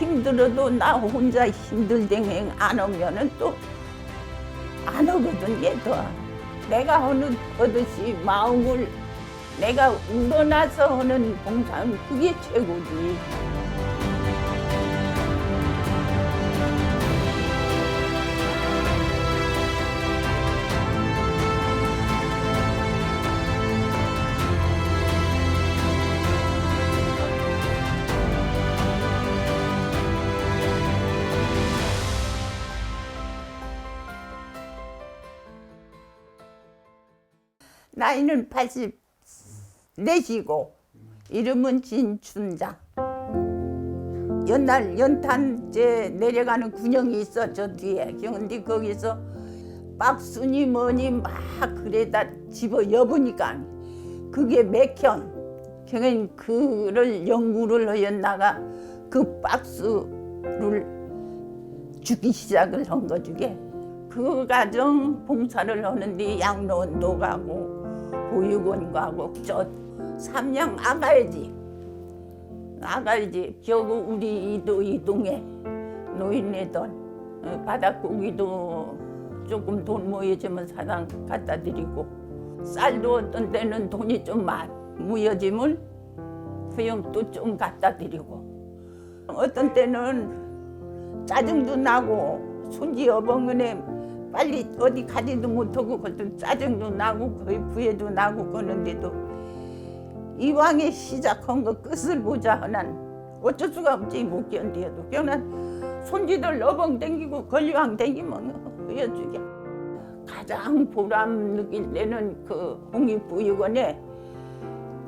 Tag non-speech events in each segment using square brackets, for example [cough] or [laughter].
힘들어도 나 혼자 힘들댕행 안 오면은 또 안 오거든 얘도. 내가 어느 버릇이 마음을 내가 우러나서 하는 봉사는 그게 최고지 나이는 84시고 이름은 진춘장 옛날 연탄재 내려가는 군영이 있어 저 뒤에. 근데 거기서 박순이 뭐니 막 그래다 집어 여보니까 그게 맥현. 경은 그를 연구를 하였나가 그 박스를 주기 시작을 한 거주게. 그 과정 봉사를 하는데 양로원도 가고 보육원 가고 저 삼양 아가야지 아가야지 저거 우리 이도 이동에 노인네들 어, 바닥고기도 조금 돈 모여지면 사당 갖다 드리고 쌀도 어떤 때는 돈이 좀 많, 모여지면 소용도 좀 갖다 드리고 어떤 때는 짜증도 나고 손지 여봉은에 빨리 어디 가지도 못하고 그것도 짜증도 나고 거의 부해도 나고 그러는데도 이왕에 시작한 거 끝을 보자 하난 어쩔 수가 없지 못 견디어도. 그냥 손지들 어벙 댕기고 걸리왕 댕기면 보여주게 가장 보람 느낄 때는 그 홍익부유원에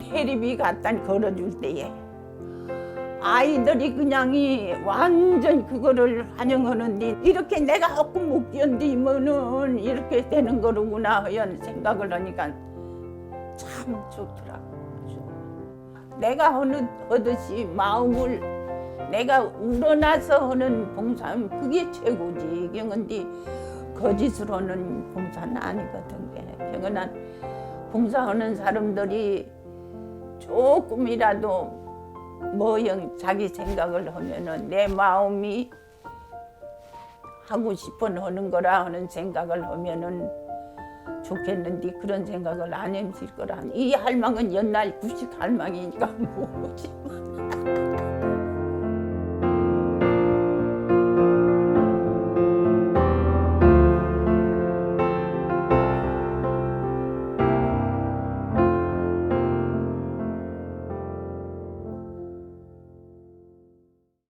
테레비 갖다 걸어줄 때에 아이들이 그냥이 완전 그거를 환영하는데 이렇게 내가 조금 못 견디면은 이렇게 되는 거로구나 하연 생각을 하니까 참 좋더라고. 내가 하는 하듯이 마음을 내가 우러나서 하는 봉사는 그게 최고지. 경은데 거짓으로 하는 봉사는 아니거든. 게. 경은한 봉사하는 사람들이 조금이라도 뭐영 자기 생각을 하면은 내 마음이 하고 싶어 하는 거라 하는 생각을 하면은 좋겠는데 그런 생각을 안 했을 거라. 이 할망은 옛날 구식 할망이니까 [laughs] 모르지만